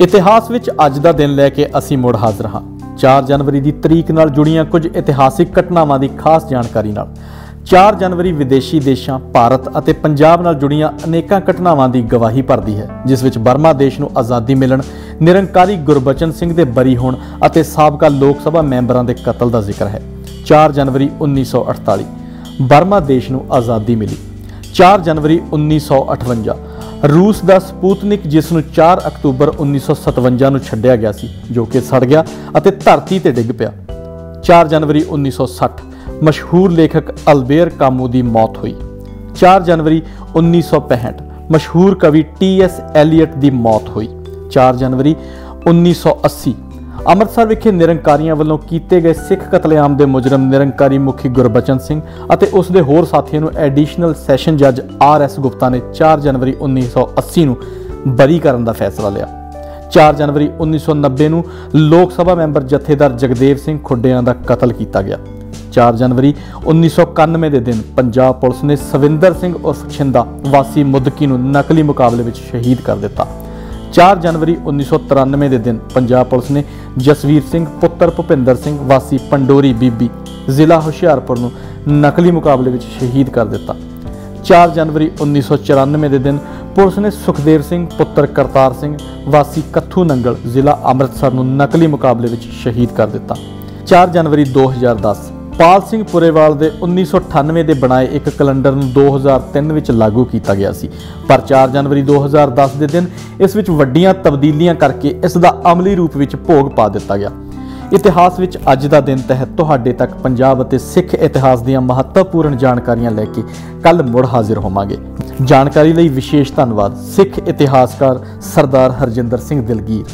ਇਤਿਹਾਸ ਵਿੱਚ ਅੱਜ ਦਾ ਦਿਨ ਲੈ ਕੇ ਅਸੀਂ ਮੁੜ ਹਾਜ਼ਰ ਹਾਂ। 4 ਜਨਵਰੀ ਦੀ ਤਰੀਕ ਨਾਲ ਜੁੜੀਆਂ ਕੁਝ ਇਤਿਹਾਸਿਕ ਘਟਨਾਵਾਂ ਦੀ ਖਾਸ ਜਾਣਕਾਰੀ ਨਾਲ। 4 ਜਨਵਰੀ ਵਿਦੇਸ਼ੀ ਦੇਸ਼ਾਂ, ਭਾਰਤ ਅਤੇ ਪੰਜਾਬ ਨਾਲ ਜੁੜੀਆਂ ਅਨੇਕਾਂ ਘਟਨਾਵਾਂ ਦੀ ਗਵਾਹੀ ਭਰਦੀ ਹੈ, ਜਿਸ ਵਿੱਚ ਬਰਮਾ ਦੇਸ਼ ਨੂੰ ਆਜ਼ਾਦੀ ਮਿਲਣ, ਨਿਰੰਕਾਰੀ ਗੁਰਬਚਨ ਸਿੰਘ ਦੇ ਬਰੀ ਹੋਣ ਅਤੇ ਸਾਬਕਾ ਲੋਕ ਸਭਾ ਮੈਂਬਰਾਂ ਦੇ ਕਤਲ ਦਾ ਜ਼ਿਕਰ ਹੈ। 4 ਜਨਵਰੀ 1948 ਬਰਮਾ ਦੇਸ਼ ਨੂੰ ਆਜ਼ਾਦੀ ਮਿਲੀ। 4 ਜਨਵਰੀ 1958 ਰੂਸ ਦਾ ਸਪੂਤਨਿਕ, ਜਿਸ ਨੂੰ 4 ਅਕਤੂਬਰ 1957 ਨੂੰ ਛੱਡਿਆ ਗਿਆ ਸੀ, ਜੋ ਕਿ ਸੜ ਗਿਆ ਅਤੇ ਧਰਤੀ ਤੇ ਡਿੱਗ ਪਿਆ। 4 ਜਨਵਰੀ 1960 ਮਸ਼ਹੂਰ ਲੇਖਕ ਅਲਬੇਅਰ ਕਾਮੂ ਦੀ ਮੌਤ ਹੋਈ। 4 ਜਨਵਰੀ 1965 ਮਸ਼ਹੂਰ ਕਵੀ ਟੀ ਐਸ ਐਲੀਅਟ ਦੀ ਮੌਤ ਹੋਈ। 4 ਜਨਵਰੀ 1980 ਅੰਮ੍ਰਿਤਸਰ ਵਿਖੇ ਨਿਰੰਕਾਰੀਆਂ ਵੱਲੋਂ ਕੀਤੇ ਗਏ ਸਿੱਖ ਕਤਲੇਆਮ ਦੇ ਮੁਜਰਮ ਨਿਰੰਕਾਰੀ ਮੁਖੀ ਗੁਰਬਚਨ ਸਿੰਘ ਅਤੇ ਉਸ ਦੇ ਹੋਰ ਸਾਥੀਆਂ ਨੂੰ ਐਡੀਸ਼ਨਲ ਸੈਸ਼ਨ ਜੱਜ ਆਰ ਐਸ ਗੁਪਤਾ ਨੇ 4 ਜਨਵਰੀ 1980 ਨੂੰ ਬਰੀ ਕਰਨ ਦਾ ਫੈਸਲਾ ਲਿਆ। 4 ਜਨਵਰੀ 1990 ਨੂੰ ਲੋਕ ਸਭਾ ਮੈਂਬਰ ਜਥੇਦਾਰ ਜਗਦੇਵ ਸਿੰਘ ਖੁੱਡਿਆਂ ਦਾ ਕਤਲ ਕੀਤਾ ਗਿਆ। 4 ਜਨਵਰੀ 1991 ਦੇ ਦਿਨ ਪੰਜਾਬ ਪੁਲਿਸ ਨੇ ਸਵਿੰਦਰ ਸਿੰਘ ਉਰਫ ਛਿੰਦਾ ਵਾਸੀ ਮੁਦਕੀ ਨੂੰ ਨਕਲੀ ਮੁਕਾਬਲੇ ਵਿੱਚ ਸ਼ਹੀਦ ਕਰ ਦਿੱਤਾ। 4 ਜਨਵਰੀ 1993 ਦੇ ਦਿਨ ਪੰਜਾਬ ਪੁਲਿਸ ਨੇ ਜਸਵੀਰ ਸਿੰਘ, ਪੁੱਤਰ ਭੁਪਿੰਦਰ ਸਿੰਘ, ਵਾਸੀ ਪੰਡੋਰੀ ਬੀਬੀ ਜ਼ਿਲ੍ਹਾ ਹੁਸ਼ਿਆਰਪੁਰ ਨੂੰ ਨਕਲੀ ਮੁਕਾਬਲੇ ਵਿੱਚ ਸ਼ਹੀਦ ਕਰ ਦਿੱਤਾ। 4 ਜਨਵਰੀ 1994 ਦੇ ਦਿਨ ਪੁਲਿਸ ਨੇ ਸੁਖਦੇਵ ਸਿੰਘ, ਪੁੱਤਰ ਕਰਤਾਰ ਸਿੰਘ, ਵਾਸੀ ਕੱਥੂ ਨੰਗਲ ਜ਼ਿਲ੍ਹਾ ਅੰਮ੍ਰਿਤਸਰ ਨੂੰ ਨਕਲੀ ਮੁਕਾਬਲੇ ਵਿੱਚ ਸ਼ਹੀਦ ਕਰ ਦਿੱਤਾ। 4 ਜਨਵਰੀ 2010 ਪਾਲ ਸਿੰਘ ਪੁਰੇਵਾਲ ਦੇ 1998 ਦੇ ਬਣਾਏ ਇੱਕ ਕੈਲੰਡਰ ਨੂੰ 2003 ਵਿੱਚ ਲਾਗੂ ਕੀਤਾ ਗਿਆ ਸੀ। ਪਰ 4 ਜਨਵਰੀ 2010 ਦੇ ਦਿਨ ਇਸ ਵਿੱਚ ਵੱਡੀਆਂ ਤਬਦੀਲੀਆਂ ਕਰਕੇ ਇਸ ਦਾ ਅਮਲੀ ਰੂਪ ਵਿੱਚ ਭੋਗ ਪਾ ਦਿੱਤਾ ਗਿਆ। ਇਤਿਹਾਸ ਵਿੱਚ ਅੱਜ ਦਾ ਦਿਨ ਤਹਿਤ ਤੁਹਾਡੇ ਤੱਕ ਪੰਜਾਬ ਅਤੇ ਸਿੱਖ ਇਤਿਹਾਸ ਦੀਆਂ ਮਹੱਤਵਪੂਰਨ ਜਾਣਕਾਰੀਆਂ ਲੈ ਕੇ ਕੱਲ ਮੁੜ ਹਾਜ਼ਰ ਹੋਵਾਂਗੇ। ਜਾਣਕਾਰੀ ਲਈ ਵਿਸ਼ੇਸ਼ ਧੰਨਵਾਦ। ਸਿੱਖ ਇਤਿਹਾਸਕਾਰ ਸਰਦਾਰ ਹਰਜਿੰਦਰ ਸਿੰਘ ਦਿਲਗੀਰ।